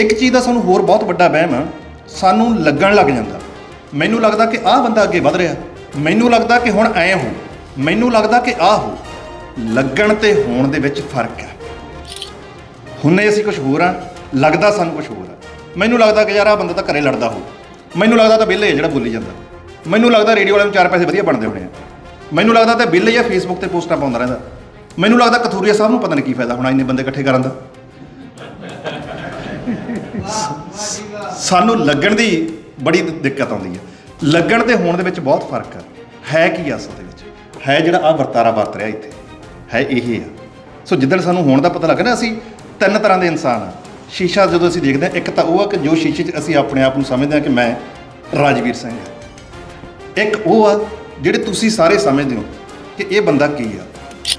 ਇੱਕ ਚੀਜ਼ ਦਾ ਸਾਨੂੰ ਹੋਰ ਬਹੁਤ ਵੱਡਾ ਵਹਿਮ ਆ, ਸਾਨੂੰ ਲੱਗਣ ਲੱਗ ਜਾਂਦਾ। ਮੈਨੂੰ ਲੱਗਦਾ ਕਿ ਆਹ ਬੰਦਾ ਅੱਗੇ ਵਧ ਰਿਹਾ। ਮੈਨੂੰ ਲੱਗਦਾ ਕਿ ਹੁਣ ਐ ਹੋ। ਮੈਨੂੰ ਲੱਗਦਾ ਕਿ ਆਹ ਹੋ। ਲੱਗਣ ਤੇ ਹੋਣ ਦੇ ਵਿੱਚ ਫ਼ਰਕ ਹੈ ਹੁੰਨੇ ਅਸੀਂ ਕੁਝ ਹੋਰ ਆ, ਲੱਗਦਾ ਸਾਨੂੰ ਕੁਝ ਹੋਰ ਆ। ਮੈਨੂੰ ਲੱਗਦਾ ਕਿ ਯਾਰ ਆਹ ਬੰਦਾ ਤਾਂ ਘਰੇ ਲੜਦਾ ਹੋ ਮੈਨੂੰ ਲੱਗਦਾ ਤਾਂ ਬਿੱਲ ਹੈ ਜਿਹੜਾ ਬੋਲੀ ਜਾਂਦਾ। ਮੈਨੂੰ ਲੱਗਦਾ ਰੇਡੀਓ ਵਾਲਿਆਂ ਨੂੰ ਚਾਰ ਪੈਸੇ ਵਧੀਆ ਬਣਦੇ ਹੋਣੇ ਆ। ਮੈਨੂੰ ਲੱਗਦਾ ਤਾਂ ਬਿੱਲ ਜਾਂ ਫੇਸਬੁੱਕ ਤੇ ਪੋਸਟਾਂ ਪਾਉਂਦਾ ਰਹਿੰਦਾ। ਮੈਨੂੰ ਲੱਗਦਾ ਕਥੂਰੀਆ ਸਾਹਿਬ ਨੂੰ ਪਤਾ ਨਹੀਂ ਕੀ ਫਾਇਦਾ ਹੋਣਾ ਇੰਨੇ ਬੰਦੇ ਇਕੱਠੇ ਕਰਨ ਦਾ। ਸਾਨੂੰ ਲੱਗਣ ਦੀ ਬੜੀ ਦਿੱਕਤ ਆਉਂਦੀ ਹੈ। ਲੱਗਣ ਤੇ ਹੋਣ ਦੇ ਵਿੱਚ ਬਹੁਤ ਫ਼ਰਕ ਹੈ ਹੈ ਕੀ ਆ ਅਸਲ ਦੇ ਵਿੱਚ? ਹੈ ਜਿਹੜਾ ਆ ਵਰਤਾਰਾ ਵਰਤ ਰਿਹਾ ਇੱਥੇ। ਹੈ ਇਹ ਆ। ਸੋ ਜਿੱਦਣ ਸਾਨੂੰ ਹੋਣ ਦਾ ਪਤਾ ਲੱਗਾ ਨਾ ਅਸੀਂ ਤਿੰਨ ਤਰ੍ਹਾਂ ਦੇ ਇਨਸਾਨ ਆ। ਸ਼ੀਸ਼ਾ ਜਦੋਂ ਅਸੀਂ ਦੇਖਦੇ ਹਾਂ, ਇੱਕ ਤਾਂ ਉਹ ਆ ਕਿ ਜੋ ਸ਼ੀਸ਼ੇ 'ਚ ਅਸੀਂ ਆਪਣੇ ਆਪ ਨੂੰ ਸਮਝਦੇ ਹਾਂ ਕਿ ਮੈਂ ਰਾਜਵੀਰ ਸਿੰਘ ਹਾਂ ਇੱਕ ਉਹ ਆ ਜਿਹੜੇ ਤੁਸੀਂ ਸਾਰੇ ਸਮਝਦੇ ਹੋ ਕਿ ਇਹ ਬੰਦਾ ਕੀ ਆ।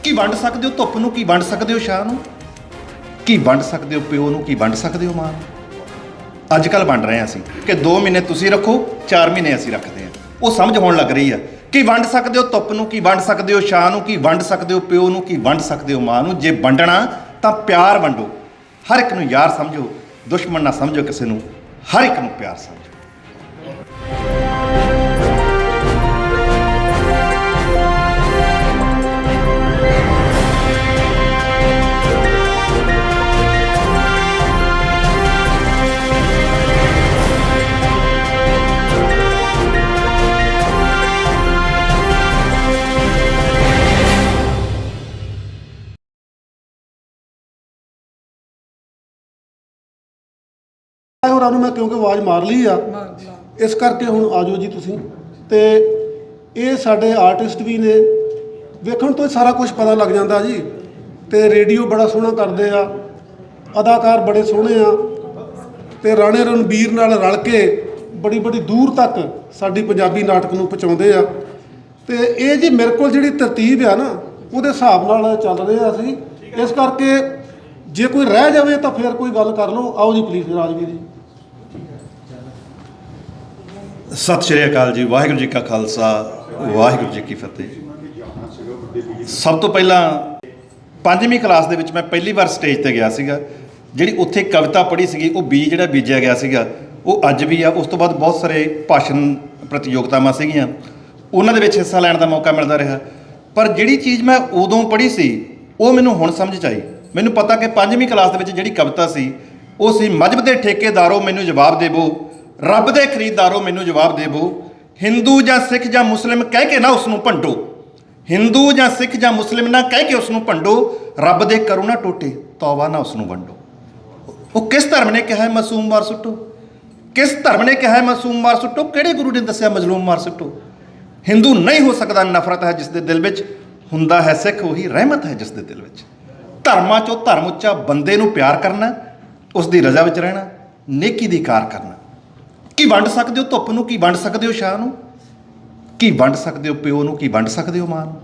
ਕੀ ਵੰਡ ਸਕਦੇ ਹੋ? ਧੁੱਪ ਨੂੰ ਕੀ ਵੰਡ ਸਕਦੇ ਹੋ? ਸ਼ਾਹ ਨੂੰ? ਕੀ ਵੰਡ ਸਕਦੇ ਹੋ? ਪਿਓ ਨੂੰ ਕੀ ਵੰਡ ਸਕਦੇ ਹੋ? ਮਾਂ ਨੂੰ? ਅੱਜ ਕੱਲ ਵੰਡ ਰਹੇ ਹਾਂ ਅਸੀਂ ਕਿ 2 ਮਹੀਨੇ ਤੁਸੀਂ ਰੱਖੋ 4 ਮਹੀਨੇ ਅਸੀਂ ਰੱਖਦੇ ਹਾਂ। ਉਹ ਸਮਝ ਹੋਣ ਲੱਗ ਰਹੀ ਆ ਕੀ ਵੰਡ ਸਕਦੇ ਹੋ ਧੁੱਪ ਨੂੰ, ਕੀ ਵੰਡ ਸਕਦੇ ਹੋ ਛਾਂ ਨੂੰ, ਕੀ ਵੰਡ ਸਕਦੇ ਹੋ ਪਿਓ ਨੂੰ, ਕੀ ਵੰਡ ਸਕਦੇ ਹੋ ਮਾਂ ਨੂੰ। ਜੇ ਵੰਡਣਾ ਤਾਂ ਪਿਆਰ ਵੰਡੋ। ਹਰ ਇੱਕ ਨੂੰ ਯਾਰ ਸਮਝੋ, ਦੁਸ਼ਮਣ ਨਾ ਸਮਝੋ ਕਿਸੇ ਨੂੰ। ਹਰ ਇੱਕ ਨੂੰ ਪਿਆਰ ਸਮਝੋ। ਹੋਰਾਂ ਨੂੰ ਮੈਂ ਕਿਉਂਕਿ ਆਵਾਜ਼ ਮਾਰ ਲਈ ਆ। ਇਸ ਕਰਕੇ ਹੁਣ ਆਜੋ ਜੀ ਤੁਸੀਂ। ਤੇ ਇਹ ਸਾਡੇ ਆਰਟਿਸਟ ਵੀ ਨੇ। ਵੇਖਣ ਤੋਂ ਹੀ ਸਾਰਾ ਕੁਝ ਪਤਾ ਲੱਗ ਜਾਂਦਾ ਜੀ। ਤੇ ਰੇਡੀਓ ਬੜਾ ਸੋਹਣਾ ਕਰਦੇ ਆ। ਅਦਾਕਾਰ ਬੜੇ ਸੋਹਣੇ ਆ। ਤੇ ਰਾਣੇ ਰਣਬੀਰ ਨਾਲ ਰਲ ਕੇ ਬੜੀ ਬੜੀ ਦੂਰ ਤੱਕ ਸਾਡੀ ਪੰਜਾਬੀ ਨਾਟਕ ਨੂੰ ਪਹੁੰਚਾਉਂਦੇ ਆ। ਤੇ ਇਹ ਜੀ ਮੇਰੇ ਕੋਲ ਜਿਹੜੀ ਤਰਤੀਬ ਆ ਨਾ ਉਹਦੇ ਹਿਸਾਬ ਨਾਲ ਚੱਲ ਰਹੇ ਆ ਅਸੀਂ। ਇਸ ਕਰਕੇ ਜੇ ਕੋਈ ਰਹਿ ਜਾਵੇ ਤਾਂ ਫਿਰ ਕੋਈ ਗੱਲ ਕਰ ਲਓ। ਆਓ ਜੀ ਪਲੀਜ਼ ਰਾਜਵੀਰ ਜੀ। ਸਤਿ ਸ਼੍ਰੀ ਅਕਾਲ ਜੀ, ਵਾਹਿਗੁਰੂ ਜੀ ਕਾ ਖਾਲਸਾ, ਵਾਹਿਗੁਰੂ ਜੀ ਕੀ ਫਤਿਹ। ਸਭ ਤੋਂ ਪਹਿਲਾਂ ਪੰਜਵੀਂ ਕਲਾਸ ਦੇ ਵਿੱਚ ਮੈਂ ਪਹਿਲੀ ਵਾਰ ਸਟੇਜ ਤੇ ਗਿਆ ਸੀਗਾ। ਜਿਹੜੀ ਉੱਥੇ ਕਵਿਤਾ ਪੜ੍ਹੀ ਸੀਗੀ, ਉਹ ਬੀਜ ਜਿਹੜਾ ਬੀਜਿਆ ਗਿਆ ਸੀਗਾ, ਉਹ ਅੱਜ ਵੀ ਆ। ਉਸ ਤੋਂ ਬਾਅਦ ਬਹੁਤ ਸਾਰੇ ਭਾਸ਼ਣ ਪ੍ਰਤੀਯੋਗਤਾਵਾਂ ਸੀਗੀਆਂ। ਉਹਨਾਂ ਦੇ ਵਿੱਚ ਹਿੱਸਾ ਲੈਣ ਦਾ ਮੌਕਾ ਮਿਲਦਾ ਰਿਹਾ। ਪਰ ਜਿਹੜੀ ਚੀਜ਼ ਮੈਂ ਉਦੋਂ ਪੜ੍ਹੀ ਸੀ, ਉਹ ਮੈਨੂੰ ਹੁਣ ਸਮਝ ਚ ਆਈ। ਮੈਨੂੰ ਪਤਾ ਕਿ ਪੰਜਵੀਂ ਕਲਾਸ ਦੇ ਵਿੱਚ ਜਿਹੜੀ ਕਵਿਤਾ ਸੀ, ਉਹ ਸੀ, ਮਜਬ ਦੇ ਠੇਕੇਦਾਰੋ ਮੈਨੂੰ ਜਵਾਬ ਦੇਵੋ। ਰੱਬ ਦੇ ਖਰੀਦਦਾਰੋ, ਮੈਨੂੰ ਜਵਾਬ ਦੇਵੋ ਹਿੰਦੂ ਜਾਂ ਸਿੱਖ ਜਾਂ ਮੁਸਲਿਮ ਕਹਿ ਕੇ ਨਾ ਉਸ ਨੂੰ ਭੰਡੋ। ਹਿੰਦੂ ਜਾਂ ਸਿੱਖ ਜਾਂ ਮੁਸਲਿਮ ਨਾ ਕਹਿ ਕੇ ਉਸ ਨੂੰ ਭੰਡੋ। ਰੱਬ ਦੇ ਕਰੋ ਨਾ ਟੋਟੇ, ਤੌਬਾ ਨਾ ਉਸ ਨੂੰ ਵੰਡੋ। ਉਹ ਕਿਸ ਧਰਮ ਨੇ ਕਿਹਾ ਹੈ, ਮਾਸੂਮ ਮਾਰ ਸੁੱਟੋ? ਕਿਸ ਧਰਮ ਨੇ ਕਿਹਾ ਹੈ, ਮਾਸੂਮ ਮਾਰ ਸੁੱਟੋ? ਕਿਹੜੇ ਗੁਰੂ ਨੇ ਦੱਸਿਆ, ਮਜ਼ਲੂਮ ਮਾਰ ਸੁੱਟੋ? ਹਿੰਦੂ ਨਹੀਂ ਹੋ ਸਕਦਾ, ਨਫ਼ਰਤ ਹੈ ਜਿਸ ਦੇ ਦਿਲ ਵਿੱਚ। ਹੁੰਦਾ ਹੈ ਸਿੱਖ, ਉਹੀ ਰਹਿਮਤ ਹੈ ਜਿਸ ਦੇ ਦਿਲ ਵਿੱਚ। ਧਰਮਾਂ ਚੋਂ ਧਰਮ ਉੱਚਾ ਬੰਦੇ ਨੂੰ ਪਿਆਰ ਕਰਨਾ ਉਸ ਦੀ ਰਜ਼ਾ ਵਿੱਚ ਰਹਿਣਾ, ਨੇਕੀ ਦੀ ਕਾਰ ਕਰਨਾ। ਕੀ ਵੰਡ ਸਕਦੇ ਹੋ? ਧੁੱਪ ਨੂੰ ਕੀ ਵੰਡ ਸਕਦੇ ਹੋ? ਸ਼ਾਹ ਨੂੰ? ਕੀ ਵੰਡ ਸਕਦੇ ਹੋ? ਪਿਓ ਨੂੰ ਕੀ ਵੰਡ ਸਕਦੇ ਹੋ? ਮਾਂ ਨੂੰ?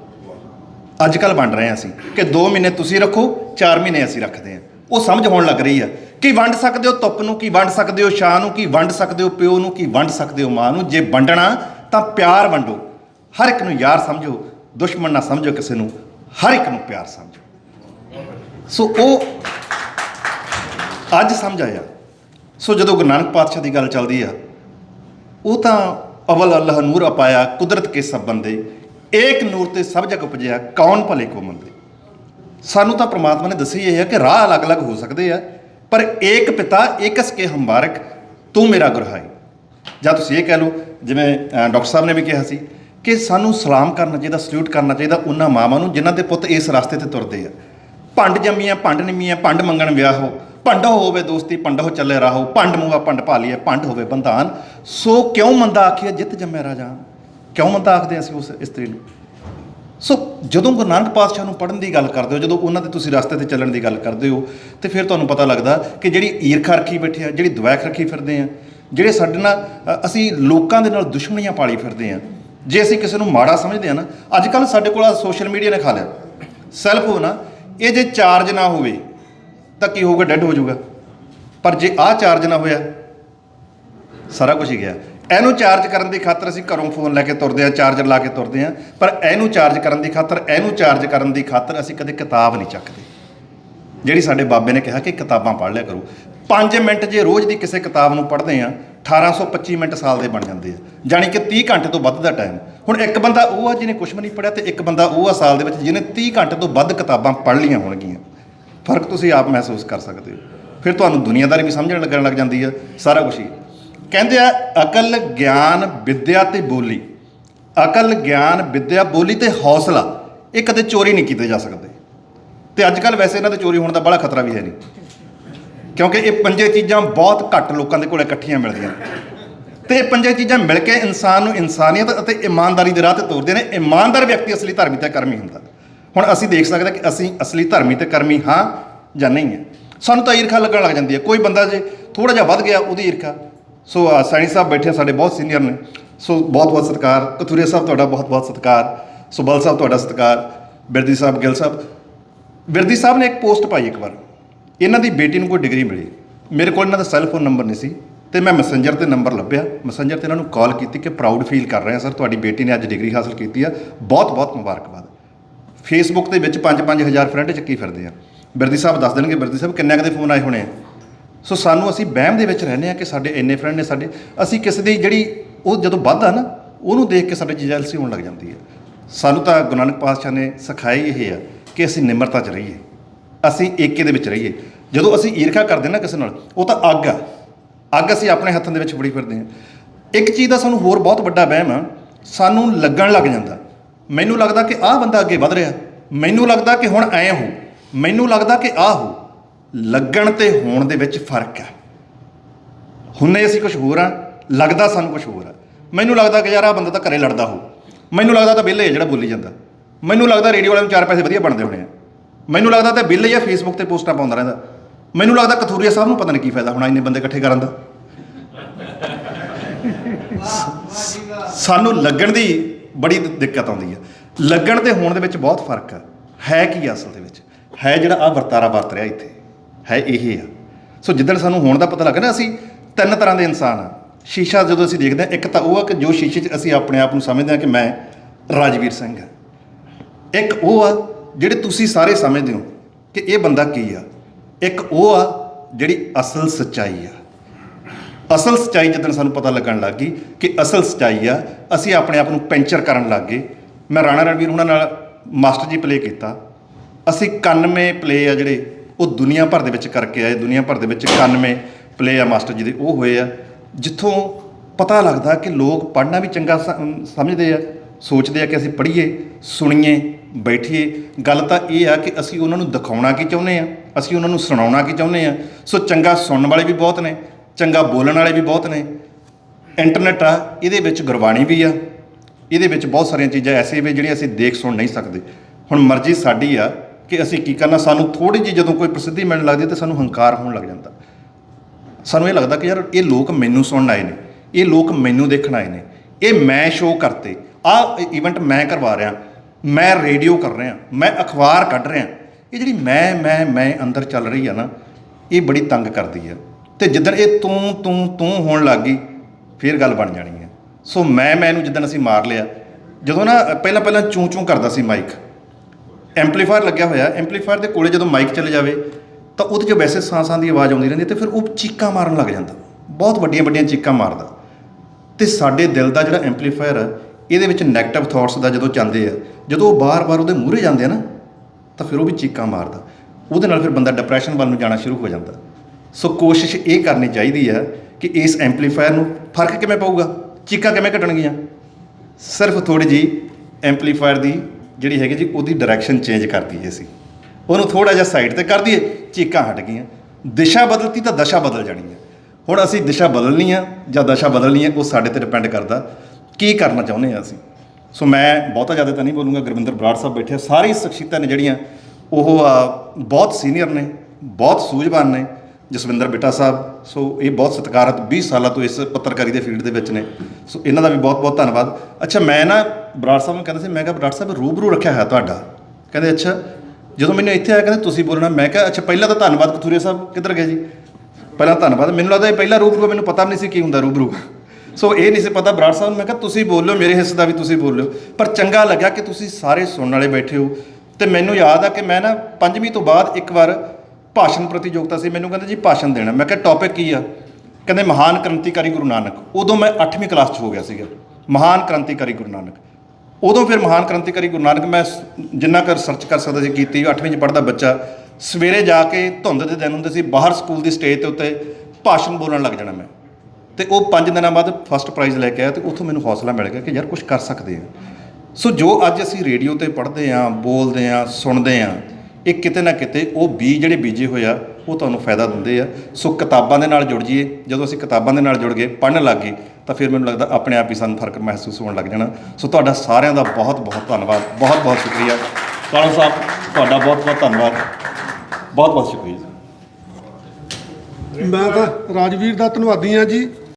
ਅੱਜ ਕੱਲ ਵੰਡ ਰਹੇ ਹਾਂ ਅਸੀਂ ਕਿ 2 ਮਹੀਨੇ ਤੁਸੀਂ ਰੱਖੋ 4 ਮਹੀਨੇ ਅਸੀਂ ਰੱਖਦੇ ਹਾਂ। ਉਹ ਸਮਝ ਹੋਣ ਲੱਗ ਰਹੀ ਆ ਕੀ ਵੰਡ ਸਕਦੇ ਹੋ? ਧੁੱਪ ਨੂੰ ਕੀ ਵੰਡ ਸਕਦੇ ਹੋ? ਸ਼ਾਹ ਨੂੰ ਕੀ ਵੰਡ ਸਕਦੇ ਹੋ? ਪਿਓ ਨੂੰ ਕੀ ਵੰਡ ਸਕਦੇ ਹੋ? ਮਾਂ ਨੂੰ? ਜੇ ਵੰਡਣਾ, ਤਾਂ ਪਿਆਰ ਵੰਡੋ। ਹਰ ਇੱਕ ਨੂੰ ਯਾਰ ਸਮਝੋ, ਦੁਸ਼ਮਣ ਨਾ ਸਮਝੋ ਕਿਸੇ ਨੂੰ। ਹਰ ਇੱਕ ਨੂੰ ਪਿਆਰ ਸਮਝੋ। ਸੋ ਉਹ ਅੱਜ ਸਮਝ ਆਇਆ। ਸੋ ਜਦੋਂ ਗੁਰੂ ਨਾਨਕ ਪਾਤਸ਼ਾਹ ਦੀ ਗੱਲ ਚੱਲਦੀ ਆ ਉਹ ਤਾਂ ਅਵਲ ਅੱਲਾਹ ਨੂਰ ਅਪਾਇਆ ਕੁਦਰਤ ਕੇ ਸਭ ਬੰਦੇ, ਏਕ ਨੂਰ ਤੇ ਸਭ ਜਗ ਉਪਜਿਆ, ਕੌਣ ਭਲੇ ਕੋ ਮੰਦੇ? ਸਾਨੂੰ ਤਾਂ ਪ੍ਰਮਾਤਮਾ ਨੇ ਦੱਸੀ ਇਹ ਹੈ ਕਿ ਰਾਹ ਅਲੱਗ-ਅਲੱਗ ਹੋ ਸਕਦੇ ਆ, ਪਰ ਏਕ ਪਿਤਾ, ਏਕਸ ਕੇ ਹੰਬਾਰਕ, ਤੂੰ ਮੇਰਾ ਗੁਰਹਾਈ। ਜਾਂ ਤੁਸੀਂ ਇਹ ਕਹਿ ਲਓ, ਜਿਵੇਂ ਡਾਕਟਰ ਸਾਹਿਬ ਨੇ ਵੀ ਕਿਹਾ ਸੀ ਕਿ ਸਾਨੂੰ ਸਲਾਮ ਕਰਨਾ ਚਾਹੀਦਾ, ਸਲੂਟ ਕਰਨਾ ਚਾਹੀਦਾ ਉਹਨਾਂ ਮਾਵਾਂ ਨੂੰ, ਜਿਨ੍ਹਾਂ ਦੇ ਪੁੱਤ ਇਸ ਰਸਤੇ ਤੇ ਤੁਰਦੇ ਆ। ਭੰਡ ਜੰਮੀਆਂ, ਭੰਡ ਨਿੰਮੀਆਂ, ਭੰਡ ਮੰਗਣ ਵਿਆਹ ਹੋ ਭੰਡ ਹੋਵੇ ਦੋਸਤੀ, ਭੰਡ ਹੋ ਚੱਲੇ ਰਾਹੋ, ਭੰਡ ਮੂਆ ਭੰਡ ਭਾਲੀਏ ਭੰਡ ਹੋਵੇ ਬੰਧਾਨ। ਸੋ ਕਿਉਂ ਮੰਦਾ ਆਖੀਏ, ਜਿੱਤ ਜੰਮੇ ਰਾਜਾਨ ਕਿਉਂ ਮੰਦਾ ਆਖਦੇ ਅਸੀਂ ਉਸ ਇਸਤਰੀ ਨੂੰ? ਸੋ ਜਦੋਂ ਗੁਰੂ ਨਾਨਕ ਪਾਤਸ਼ਾਹ ਨੂੰ ਪੜ੍ਹਨ ਦੀ ਗੱਲ ਕਰਦੇ ਹੋ, ਜਦੋਂ ਉਹਨਾਂ ਦੇ ਤੁਸੀਂ ਰਸਤੇ ਤੇ ਚੱਲਣ ਦੀ ਗੱਲ ਕਰਦੇ ਹੋ, ਤੇ ਫਿਰ ਤੁਹਾਨੂੰ ਪਤਾ ਲੱਗਦਾ ਕਿ ਜਿਹੜੀ ਈਰਖਾ ਰੱਖੀ ਬੈਠੇ ਆ, ਜਿਹੜੀ ਦਵੈਖ ਰੱਖੀ ਫਿਰਦੇ ਆ, ਜਿਹੜੇ ਸਾਡੇ ਨਾਲ ਅਸੀਂ ਲੋਕਾਂ ਦੇ ਨਾਲ ਦੁਸ਼ਮਣੀਆਂ ਪਾਲੀ ਫਿਰਦੇ ਆ, ਜੇ ਅਸੀਂ ਕਿਸੇ ਨੂੰ ਮਾੜਾ ਸਮਝਦੇ ਆ ਨਾ, ਅੱਜ ਕੱਲ ਸਾਡੇ ਕੋਲ ਸੋਸ਼ਲ ਮੀਡੀਆ ਨੇ ਖਾ ਲਿਆ। ਸੈਲਫੋਨ ਆ ਇਹ ਜੇ ਚਾਰਜ ਨਾ ਹੋਵੇ ਤਾਂ ਕੀ ਹੋਊਗਾ ਡੈੱਡ ਹੋ ਜਾਊਗਾ। ਪਰ ਜੇ ਆਹ ਚਾਰਜ ਨਾ ਹੋਇਆ, ਸਾਰਾ ਕੁਝ ਹੀ ਗਿਆ। ਇਹਨੂੰ ਚਾਰਜ ਕਰਨ ਦੀ ਖਾਤਰ ਅਸੀਂ ਘਰੋਂ ਫੋਨ ਲੈ ਕੇ ਤੁਰਦੇ ਆ ਚਾਰਜਰ ਲਾ ਕੇ ਤੁਰਦੇ ਆ ਪਰ ਇਹਨੂੰ ਚਾਰਜ ਕਰਨ ਦੀ ਖਾਤਰ, ਇਹਨੂੰ ਚਾਰਜ ਕਰਨ ਦੀ ਖਾਤਰ ਅਸੀਂ ਕਦੇ ਕਿਤਾਬ ਨਹੀਂ ਚੱਕਦੇ। ਜਿਹੜੀ ਸਾਡੇ ਬਾਬੇ ਨੇ ਕਿਹਾ ਕਿ ਕਿਤਾਬਾਂ ਪੜ੍ਹ ਲਿਆ ਕਰੋ। 5 ਮਿੰਟ ਜੇ ਰੋਜ਼ ਦੀ ਕਿਸੇ ਕਿਤਾਬ ਨੂੰ ਪੜ੍ਹਦੇ ਆ 1825 ਮਿੰਟ ਸਾਲ ਦੇ ਬਣ ਜਾਂਦੇ ਆ। ਜਾਣੀ ਕਿ 30 ਘੰਟੇ ਤੋਂ ਵੱਧ ਦਾ ਟਾਈਮ ਹੁਣ ਇੱਕ ਬੰਦਾ ਉਹ ਆ ਜਿਹਨੇ ਕੁਝ ਵੀ ਨਹੀਂ ਪੜ੍ਹਿਆ ਤੇ ਇੱਕ ਬੰਦਾ ਉਹ ਆ ਸਾਲ ਦੇ ਵਿੱਚ ਜਿਹਨੇ 30 ਘੰਟੇ ਤੋਂ ਵੱਧ ਕਿਤਾਬਾਂ ਪੜ੍ਹ ਲਈਆਂ ਹੋਣਗੀਆਂ। ਫ਼ਰਕ ਤੁਸੀਂ ਆਪ ਮਹਿਸੂਸ ਕਰ ਸਕਦੇ ਹੋ। ਫਿਰ ਤੁਹਾਨੂੰ ਦੁਨੀਆਦਾਰੀ ਵੀ ਸਮਝਣ ਲੱਗਣ ਲੱਗ ਜਾਂਦੀ ਹੈ, ਸਾਰਾ ਕੁਝ ਹੀ। ਕਹਿੰਦੇ ਆ, ਅਕਲ ਗਿਆਨ ਵਿੱਦਿਆ ਤੇ ਬੋਲੀ। ਅਕਲ ਗਿਆਨ ਵਿੱਦਿਆ ਬੋਲੀ ਤੇ ਹੌਸਲਾ, ਇਹ ਕਦੇ ਚੋਰੀ ਨਹੀਂ ਕੀਤੇ ਜਾ ਸਕਦੇ। ਤੇ ਅੱਜ ਕੱਲ ਵੈਸੇ ਇਹਨਾਂ ਦੇ ਚੋਰੀ ਹੋਣ ਦਾ ਬੜਾ ਖਤਰਾ ਵੀ ਹੈ ਨਹੀਂ। ਕਿਉਂਕਿ ਇਹ ਪੰਜੇ ਚੀਜ਼ਾਂ ਬਹੁਤ ਘੱਟ ਲੋਕਾਂ ਦੇ ਕੋਲ ਇਕੱਠੀਆਂ ਮਿਲਦੀਆਂ। ਤੇ ਇਹ ਪੰਜੇ ਚੀਜ਼ਾਂ ਮਿਲ ਕੇ ਇਨਸਾਨ ਨੂੰ ਇਨਸਾਨੀਅਤ ਅਤੇ ਇਮਾਨਦਾਰੀ ਦੇ ਰਾਹ ਤੇ ਤੋਰਦੇ ਨੇ। ਇਮਾਨਦਾਰ ਵਿਅਕਤੀ ਅਸਲੀ ਧਰਮੀ ਤੇ ਕਰਮੀ ਹੁੰਦਾ। ਹੁਣ ਅਸੀਂ ਦੇਖ ਸਕਦੇ ਕਿ ਅਸੀਂ ਅਸਲੀ ਧਰਮੀ ਤੇ ਕਰਮੀ ਹਾਂ ਜਾਂ ਨਹੀਂ ਹੈ। ਸਾਨੂੰ ਤਾਂ ਈਰਖਾ ਲੱਗਣ ਲੱਗ ਜਾਂਦੀ ਹੈ। ਕੋਈ ਬੰਦਾ ਜੇ ਥੋੜਾ ਜਿਹਾ ਵੱਧ ਗਿਆ ਉਹਦੀ ਈਰਖਾ। ਸੋ ਅ, ਸੈਣੀ ਸਾਹਿਬ ਬੈਠੇ ਸਾਡੇ ਬਹੁਤ ਸੀਨੀਅਰ ਨੇ। ਸੋ ਬਹੁਤ ਬਹੁਤ ਸਤਿਕਾਰ। ਕਥੂਰੀਆ ਸਾਹਿਬ ਤੁਹਾਡਾ ਬਹੁਤ ਬਹੁਤ ਸਤਿਕਾਰ। ਸੁਬਲ ਸਾਹਿਬ ਤੁਹਾਡਾ ਸਤਿਕਾਰ। ਬਿਰਦੀ ਸਾਹਿਬ ਗਿੱਲ ਸਾਹਿਬ। ਵਿਰਦੀ ਸਾਹਿਬ ਨੇ ਇੱਕ ਪੋਸਟ ਪਾਈ ਇੱਕ ਵਾਰ। ਇਹਨਾਂ ਦੀ ਬੇਟੀ ਨੂੰ ਕੋਈ ਡਿਗਰੀ ਮਿਲੀ। ਮੇਰੇ ਕੋਲ ਇਹਨਾਂ ਦਾ ਸੈੱਲ ਫੋਨ ਨੰਬਰ ਨਹੀਂ ਸੀ ਤੇ ਮੈਂ ਮੈਸੇਂਜਰ ਤੇ ਨੰਬਰ ਲੱਭਿਆ। ਮੈਸੇਂਜਰ ਤੇ ਇਹਨਾਂ ਨੂੰ ਕਾਲ ਕੀਤੀ ਕਿ ਪ੍ਰਾਊਡ ਫੀਲ ਕਰ ਰਹੇ ਹਾਂ ਸਰ ਤੁਹਾਡੀ ਬੇਟੀ ਨੇ ਅੱਜ ਡਿਗਰੀ ਹਾਸਲ ਕੀਤੀ ਆ। ਬਹੁਤ ਬਹੁਤ ਮੁਬਾਰਕਬਾਦ। ਫੇਸਬੁੱਕ ਦੇ ਵਿੱਚ 5-5000 ਫਰੈਂਡ ਚੱਕੀ ਫਿਰਦੇ ਆ। ਬਿਰਦੀ ਸਾਹਿਬ ਦੱਸ ਦੇਣਗੇ, ਬਿਰਦੀ ਸਾਹਿਬ ਕਿੰਨੇ ਕਦੇ ਫੋਨ ਆਏ ਹੋਣੇ ਆ? ਸੋ ਸਾਨੂੰ ਅਸੀਂ ਵਹਿਮ ਦੇ ਵਿੱਚ ਰਹਿੰਦੇ ਆ ਕਿ ਸਾਡੇ ਇੰਨੇ ਫਰੈਂਡ ਨੇ ਸਾਡੇ, ਅਸੀਂ ਕਿਸੇ ਦੀ ਜਿਹੜੀ ਉਹ ਜਦੋਂ ਵੱਧਦਾ ਨਾ, ਉਹਨੂੰ ਦੇਖ ਕੇ ਸਾਡੇ ਜੈਲਸੀ ਹੋਣ ਲੱਗ ਜਾਂਦੀ ਹੈ ਸਾਨੂੰ ਤਾਂ ਗੁਰੂ ਨਾਨਕ ਪਾਤਸ਼ਾਹ ਨੇ ਸਿਖਾਇਆ ਹੀ ਇਹ ਆ ਕਿ ਅਸੀਂ ਨਿਮਰਤਾ 'ਚ ਰਹੀਏ। ਅਸੀਂ ਏਕੇ ਦੇ ਵਿੱਚ ਰਹੀਏ। ਜਦੋਂ ਅਸੀਂ ਈਰਖਾ ਕਰਦੇ ਨਾ ਕਿਸੇ ਨਾਲ, ਉਹ ਤਾਂ ਅੱਗ ਆ। ਅੱਗ ਅਸੀਂ ਆਪਣੇ ਹੱਥਾਂ ਦੇ ਵਿੱਚ ਫੜੀ ਫਿਰਦੇ ਹਾਂ ਇੱਕ ਚੀਜ਼ ਦਾ ਸਾਨੂੰ ਹੋਰ ਬਹੁਤ ਵੱਡਾ ਵਹਿਮ ਆ, ਸਾਨੂੰ ਲੱਗਣ ਲੱਗ ਜਾਂਦਾ। ਮੈਨੂੰ ਲੱਗਦਾ ਕਿ ਆਹ ਬੰਦਾ ਅੱਗੇ ਵਧ ਰਿਹਾ। ਮੈਨੂੰ ਲੱਗਦਾ ਕਿ ਹੁਣ ਐ ਹੋ। ਮੈਨੂੰ ਲੱਗਦਾ ਕਿ ਆਹ ਹੋ। ਲੱਗਣ ਤੇ ਹੋਣ ਦੇ ਵਿੱਚ ਫ਼ਰਕ ਹੈ ਹੁੰਨੇ ਅਸੀਂ ਕੁਝ ਹੋਰ ਆ। ਲੱਗਦਾ ਸਾਨੂੰ ਕੁਝ ਹੋਰ ਆ। ਮੈਨੂੰ ਲੱਗਦਾ ਕਿ ਯਾਰ ਆਹ ਬੰਦਾ ਤਾਂ ਘਰੇ ਲੜਦਾ ਹੋ। ਮੈਨੂੰ ਲੱਗਦਾ ਤਾਂ ਬਿੱਲ ਹੈ ਜਿਹੜਾ ਬੋਲੀ ਜਾਂਦਾ। ਮੈਨੂੰ ਲੱਗਦਾ ਰੇਡੀਓ ਵਾਲਿਆਂ ਨੂੰ ਚਾਰ ਪੈਸੇ ਵਧੀਆ ਬਣਦੇ ਹੋਣੇ ਆ। ਮੈਨੂੰ ਲੱਗਦਾ ਤਾਂ ਬਿੱਲ ਜਾਂ ਫੇਸਬੁੱਕ ਤੇ ਪੋਸਟਾਂ ਪਾਉਂਦਾ ਰਹਿੰਦਾ। ਮੈਨੂੰ ਲੱਗਦਾ ਕਥੂਰੀਆ ਸਾਹਿਬ ਨੂੰ ਪਤਾ ਨਹੀਂ ਕੀ ਫਾਇਦਾ ਹੋਣਾ ਇੰਨੇ ਬੰਦੇ ਇਕੱਠੇ ਕਰਨ ਦਾ। ਸਾਨੂੰ ਲੱਗਣ ਦੀ ਬੜੀ ਦਿੱਕਤ ਆਉਂਦੀ ਹੈ। ਲੱਗਣ ਤੇ ਹੋਣ ਦੇ ਵਿੱਚ ਬਹੁਤ ਫ਼ਰਕ ਹੈ ਹੈ ਕੀ ਆ ਅਸਲ ਦੇ ਵਿੱਚ? ਹੈ ਜਿਹੜਾ ਆ ਵਰਤਾਰਾ ਵਰਤ ਰਿਹਾ ਇੱਥੇ। ਹੈ ਇਹ ਆ। ਸੋ ਜਿੱਦਣ ਸਾਨੂੰ ਹੋਣ ਦਾ ਪਤਾ ਲੱਗਾ ਨਾ ਅਸੀਂ ਤਿੰਨ ਤਰ੍ਹਾਂ ਦੇ ਇਨਸਾਨ ਆ। ਸ਼ੀਸ਼ਾ ਜਦੋਂ ਅਸੀਂ ਦੇਖਦੇ ਹਾਂ, ਇੱਕ ਤਾਂ ਉਹ ਆ ਕਿ ਜੋ ਸ਼ੀਸ਼ੇ 'ਚ ਅਸੀਂ ਆਪਣੇ ਆਪ ਨੂੰ ਸਮਝਦੇ ਹਾਂ ਕਿ ਮੈਂ ਰਾਜਵੀਰ ਸਿੰਘ ਹਾਂ ਇੱਕ ਉਹ ਆ ਜਿਹੜੇ ਤੁਸੀਂ ਸਾਰੇ ਸਮਝਦੇ ਹੋ ਕਿ ਇਹ ਬੰਦਾ ਕੀ ਆ? ਇੱਕ ਉਹ ਆ ਜਿਹੜੀ ਅਸਲ ਸੱਚਾਈ ਆ। ਅਸਲ ਸਚਾਈ ਜਦੋਂ ਸਾਨੂੰ ਪਤਾ ਲੱਗਣ ਲੱਗ ਗਈ ਕਿ ਅਸਲ ਸਚਾਈ ਆ, ਅਸੀਂ ਆਪਣੇ ਆਪ ਨੂੰ ਪੈਂਚਰ ਕਰਨ ਲੱਗ ਗਏ। ਮੈਂ ਰਾਣਾ ਰਣਵੀਰ ਉਹਨਾਂ ਨਾਲ ਮਾਸਟਰ ਜੀ ਪਲੇ ਕੀਤਾ। ਅਸੀਂ 91 ਪਲੇ ਆ ਜਿਹੜੇ, ਉਹ ਦੁਨੀਆ ਭਰ ਦੇ ਵਿੱਚ ਕਰਕੇ ਆਏ, ਦੁਨੀਆ ਭਰ ਦੇ ਵਿੱਚ 91 ਪਲੇ ਆ ਮਾਸਟਰ ਜੀ ਦੇ, ਉਹ ਹੋਏ ਆ। ਜਿੱਥੋਂ ਪਤਾ ਲੱਗਦਾ ਕਿ ਲੋਕ ਪੜ੍ਹਨਾ ਵੀ ਚੰਗਾ ਸ- ਸਮਝਦੇ ਆ, ਸੋਚਦੇ ਆ ਕਿ ਅਸੀਂ ਪੜ੍ਹੀਏ, ਸੁਣੀਏ, ਬੈਠੀਏ। ਗੱਲ ਤਾਂ ਇਹ ਆ ਕਿ ਅਸੀਂ ਉਹਨਾਂ ਨੂੰ ਦਿਖਾਉਣਾ ਕੀ ਚਾਹੁੰਦੇ ਆ, ਅਸੀਂ ਉਹਨਾਂ ਨੂੰ ਸੁਣਾਉਣਾ ਕੀ ਚਾਹੁੰਦੇ ਆ। ਸੋ ਚੰਗਾ ਸੁਣਨ ਵਾਲੇ ਵੀ ਬਹੁਤ ਨੇ ਚੰਗਾ ਬੋਲਣ ਵਾਲੇ ਵੀ ਬਹੁਤ ਨੇ। ਇੰਟਰਨੈਟ ਆ, ਇਹਦੇ ਵਿੱਚ ਗੁਰਬਾਣੀ ਵੀ ਆ। ਇਹਦੇ ਵਿੱਚ ਬਹੁਤ ਸਾਰੀਆਂ ਚੀਜ਼ਾਂ ਐਸੇ ਵੀ ਜਿਹੜੀਆਂ ਅਸੀਂ ਦੇਖ ਸੁਣ ਨਹੀਂ ਸਕਦੇ। ਹੁਣ ਮਰਜ਼ੀ ਸਾਡੀ ਆ ਕਿ ਅਸੀਂ ਕੀ ਕਰਨਾ, ਸਾਨੂੰ ਥੋੜੀ ਜਿਹੀ ਜਦੋਂ ਕੋਈ ਪ੍ਰਸਿੱਧੀ ਮਿਲਣ ਲੱਗਦੀ ਤਾਂ ਸਾਨੂੰ ਹੰਕਾਰ ਹੋਣ ਲੱਗ ਜਾਂਦਾ। ਸਾਨੂੰ ਇਹ ਲੱਗਦਾ ਕਿ ਯਾਰ ਇਹ ਲੋਕ ਮੈਨੂੰ ਸੁਣਨ ਆਏ ਨੇ, ਇਹ ਲੋਕ ਮੈਨੂੰ ਦੇਖਣ ਆਏ ਨੇ। ਇਹ ਮੈਂ ਸ਼ੋਅ ਕਰਤੇ, ਆ ਇਵੈਂਟ ਮੈਂ ਕਰਵਾ ਰਿਹਾ, ਮੈਂ ਰੇਡੀਓ ਕਰ ਰਿਹਾ, ਮੈਂ ਅਖਬਾਰ ਕੱਢ ਰਿਹਾ। ਇਹ ਜਿਹੜੀ ਮੈਂ ਮੈਂ ਮੈਂ ਅੰਦਰ ਚੱਲ ਰਹੀ ਆ ਨਾ, ਇਹ ਬੜੀ ਤੰਗ ਕਰਦੀ ਆ। ਤੇ ਜਿੱਦਣ ਇਹ ਤੂੰ ਤੂੰ ਤੂੰ ਹੋਣ ਲੱਗ ਗਈ, ਫਿਰ ਗੱਲ ਬਣ ਜਾਣੀ ਹੈ। ਸੋ ਮੈਂ ਮੈਂ ਨੂੰ ਜਿੱਦਣ ਅਸੀਂ ਮਾਰ ਲਿਆ, ਜਦੋਂ ਨਾ ਪਹਿਲਾਂ ਪਹਿਲਾਂ ਚੂੰ ਚੂੰ ਕਰਦਾ ਸੀ ਮਾਈਕ। ਐਂਪਲੀਫਾਇਰ ਲੱਗਿਆ ਹੋਇਆ, ਐਂਪਲੀਫਾਇਰ ਦੇ ਕੋਲੇ ਜਦੋਂ ਮਾਈਕ ਚਲੇ ਜਾਵੇ, ਤਾਂ ਉਹਦੇ 'ਚ ਵੈਸੇ ਸਾਂ-ਸਾਂ ਦੀ ਆਵਾਜ਼ ਆਉਂਦੀ ਰਹਿੰਦੀ ਹੈ ਤੇ ਫਿਰ ਉਹ ਚੀਕਾਂ ਮਾਰਨ ਲੱਗ ਜਾਂਦਾ। ਬਹੁਤ ਵੱਡੀਆਂ ਵੱਡੀਆਂ ਚੀਕਾਂ ਮਾਰਦਾ। ਤੇ ਸਾਡੇ ਦਿਲ ਦਾ ਜਿਹੜਾ ਐਂਪਲੀਫਾਇਰ ਆ, ਇਹਦੇ ਵਿੱਚ 네ਗੇਟਿਵ ਥਾਟਸ ਦਾ ਜਦੋਂ ਜਾਂਦੇ ਆ, ਜਦੋਂ ਉਹ ਬਾਰ-ਬਾਰ ਉਹਦੇ ਮੂਹਰੇ ਜਾਂਦੇ ਆ ਨਾ, ਤਾਂ ਫਿਰ ਉਹ ਵੀ ਚੀਕਾਂ ਮਾਰਦਾ। ਉਹਦੇ ਨਾਲ ਫਿਰ ਬੰਦਾ ਡਿਪਰੈਸ਼ਨ ਵੱਲ ਨੂੰ ਜਾਣਾ ਸ਼ੁਰੂ ਹੋ ਜਾਂਦਾ। ਸੋ ਕੋਸ਼ਿਸ਼ ਇਹ ਕਰਨੀ ਚਾਹੀਦੀ ਹੈ ਕਿ ਇਸ ਐਂਪਲੀਫਾਇਰ ਨੂੰ ਫ਼ਰਕ ਕਿਵੇਂ ਪਊਗਾ? ਚੀਕਾਂ ਕਿਵੇਂ ਘਟਣਗੀਆਂ ਸਿਰਫ ਥੋੜੀ ਜੀ ਐਂਪਲੀਫਾਇਰ ਦੀ ਜਿਹੜੀ ਹੈਗੀ ਜੀ, ਉਹਦੀ ਡਾਇਰੈਕਸ਼ਨ ਚੇਂਜ ਕਰ ਦਈਏ ਅਸੀਂ। ਉਹਨੂੰ ਥੋੜਾ ਜਿਹਾ ਸਾਈਡ ਤੇ ਕਰ ਦਈਏ, ਚੀਕਾਂ ਹਟ ਗਈਆਂ। ਦਿਸ਼ਾ ਬਦਲਤੀ ਤਾਂ ਦਸ਼ਾ ਬਦਲ ਜਾਣੀ ਹੈ। ਹੁਣ ਅਸੀਂ ਦਿਸ਼ਾ ਬਦਲਣੀ ਆ ਜਾਂ ਦਸ਼ਾ ਬਦਲਣੀ ਹੈ, ਉਹ ਸਾਡੇ ਤੇ ਡਿਪੈਂਡ ਕਰਦਾ। ਕੀ ਕਰਨਾ ਚਾਹੁੰਦੇ ਆ ਅਸੀਂ? ਸੋ ਮੈਂ ਬਹੁਤਾ ਜ਼ਿਆਦਾ ਤਾਂ ਨਹੀਂ ਬੋਲੂੰਗਾ, ਗੁਰਵਿੰਦਰ ਬਰਾੜ ਸਾਹਿਬ ਬੈਠੇ ਆ। ਸਾਰੀ ਸ਼ਖਸੀਅਤਾਂ ਨੇ ਜਿਹੜੀਆਂ, ਉਹ ਬਹੁਤ ਸੀਨੀਅਰ ਨੇ, ਬਹੁਤ ਸੂਝਵਾਨ ਨੇ। ਜਸਵਿੰਦਰ ਬਿੱਟਾ ਸਾਹਿਬ, ਸੋ ਇਹ ਬਹੁਤ ਸਤਿਕਾਰਤ 20 ਸਾਲਾਂ ਤੋਂ ਇਸ ਪੱਤਰਕਾਰੀ ਦੇ ਫੀਲਡ ਦੇ ਵਿੱਚ ਨੇ। ਸੋ ਇਹਨਾਂ ਦਾ ਵੀ ਬਹੁਤ ਬਹੁਤ ਧੰਨਵਾਦ। ਅੱਛਾ, ਮੈਂ ਨਾ ਬਰਾੜ ਸਾਹਿਬ ਨੂੰ ਕਹਿੰਦਾ ਸੀ, ਮੈਂ ਕਿਹਾ, ਬਰਾੜ ਸਾਹਿਬ ਰੂਬਰੂ ਰੱਖਿਆ ਹੋਇਆ ਤੁਹਾਡਾ। ਕਹਿੰਦੇ, ਅੱਛਾ, ਜਦੋਂ ਮੈਨੂੰ ਇੱਥੇ ਆਇਆ, ਕਹਿੰਦੇ, ਤੁਸੀਂ ਬੋਲਣਾ। ਮੈਂ ਕਿਹਾ, ਅੱਛਾ, ਪਹਿਲਾਂ ਤਾਂ ਧੰਨਵਾਦ ਕਥੂਰੀਆ ਸਾਹਿਬ, ਕਿੱਧਰ ਗਏ ਜੀ? ਪਹਿਲਾਂ ਧੰਨਵਾਦ। ਮੈਨੂੰ ਲੱਗਦਾ ਇਹ ਪਹਿਲਾ ਰੂਬਰੂ ਮੈਨੂੰ ਪਤਾ ਨਹੀਂ ਸੀ ਕੀ ਹੁੰਦਾ ਰੂਬਰੂ। ਸੋ ਇਹ ਨਹੀਂ ਸੀ ਪਤਾ, ਬਰਾੜ ਸਾਹਿਬ ਨੂੰ ਮੈਂ ਕਿਹਾ, ਤੁਸੀਂ ਬੋਲਿਓ, ਮੇਰੇ ਹਿੱਸੇ ਦਾ ਵੀ ਤੁਸੀਂ ਬੋਲਿਓ। ਪਰ ਚੰਗਾ ਲੱਗਿਆ ਕਿ ਤੁਸੀਂ ਸਾਰੇ ਸੁਣਨ ਵਾਲੇ ਬੈਠੇ ਹੋ। ਤੇ ਮੈਨੂੰ ਯਾਦ ਆ ਕਿ ਮੈਂ ਨਾ ਪੰਜਵੀਂ ਤੋਂ ਬਾਅਦ ਇੱਕ ਵਾਰ ਭਾਸ਼ਣ ਪ੍ਰਤੀਯੋਗਤਾ ਸੀ, ਮੈਨੂੰ ਕਹਿੰਦੇ ਜੀ ਭਾਸ਼ਣ ਦੇਣਾ। ਮੈਂ ਕਿਹਾ ਟੌਪਿਕ ਕੀ ਆ? ਕਹਿੰਦੇ, ਮਹਾਨ ਕ੍ਰਾਂਤੀਕਾਰੀ ਗੁਰੂ ਨਾਨਕ। ਉਦੋਂ ਮੈਂ 8ਵੀਂ ਕਲਾਸ 'ਚ ਹੋ ਗਿਆ ਸੀਗਾ। ਮਹਾਨ ਕ੍ਰਾਂਤੀਕਾਰੀ ਗੁਰੂ ਨਾਨਕ। ਉਦੋਂ ਫਿਰ ਮਹਾਨ ਕ੍ਰਾਂਤੀਕਾਰੀ ਗੁਰੂ ਨਾਨਕ ਮੈਂ ਜਿੰਨਾ ਕਰ ਸਰਚ ਕਰ ਸਕਦਾ ਸੀ, ਕੀਤੀ 8ਵੀਂ 'ਚ ਪੜ੍ਹਦਾ ਬੱਚਾ, ਸਵੇਰੇ ਜਾ ਕੇ ਧੁੰਦ ਦੇ ਦਿਨ ਹੁੰਦੇ ਸੀ, ਬਾਹਰ ਸਕੂਲ ਦੀ ਸਟੇਜ ਦੇ ਉੱਤੇ ਭਾਸ਼ਣ ਬੋਲਣ ਲੱਗ ਜਾਣਾ ਮੈਂ। ਤੇ ਉਹ 5 ਦਿਨਾਂ ਬਾਅਦ ਫਸਟ ਪ੍ਰਾਈਜ਼ ਲੈ ਕੇ ਆਇਆ ਤੇ ਉੱਥੋਂ ਮੈਨੂੰ ਹੌਸਲਾ ਮਿਲ ਗਿਆ ਕਿ ਯਾਰ ਕੁਝ ਕਰ ਸਕਦੇ ਆ। ਸੋ ਜੋ ਅੱਜ ਅਸੀਂ ਰੇਡੀਓ ਤੇ ਪੜ੍ਹਦੇ ਆ, ਬੋਲਦੇ ਆ, ਸੁਣਦੇ ਆ ਇਹ ਕਿਤੇ ਨਾ ਕਿਤੇ ਉਹ ਬੀਜ ਜਿਹੜੇ ਬੀਜੇ ਹੋਏ ਆ, ਉਹ ਤੁਹਾਨੂੰ ਫਾਇਦਾ ਦਿੰਦੇ ਆ। ਸੋ ਕਿਤਾਬਾਂ ਦੇ ਨਾਲ ਜੁੜ ਜਾਈਏ। ਜਦੋਂ ਅਸੀਂ ਕਿਤਾਬਾਂ ਦੇ ਨਾਲ ਜੁੜ ਗਏ, ਪੜ੍ਹਨ ਲੱਗ ਗਏ, ਤਾਂ ਫਿਰ ਮੈਨੂੰ ਲੱਗਦਾ ਆਪਣੇ ਆਪ ਹੀ ਸਾਨੂੰ ਫ਼ਰਕ ਮਹਿਸੂਸ ਹੋਣ ਲੱਗ ਜਾਣਾ। ਸੋ ਤੁਹਾਡਾ ਸਾਰਿਆਂ ਦਾ ਬਹੁਤ ਬਹੁਤ ਧੰਨਵਾਦ। ਬਹੁਤ ਬਹੁਤ ਸ਼ੁਕਰੀਆ। ਕਾਲੂ ਸਾਹਿਬ, ਤੁਹਾਡਾ ਬਹੁਤ ਬਹੁਤ ਧੰਨਵਾਦ। ਬਹੁਤ ਬਹੁਤ ਸ਼ੁਕਰੀਆ ਮੈਂ ਤਾਂ ਰਾਜਵੀਰ ਦਾ ਧੰਨਵਾਦੀ ਹਾਂ ਜੀ।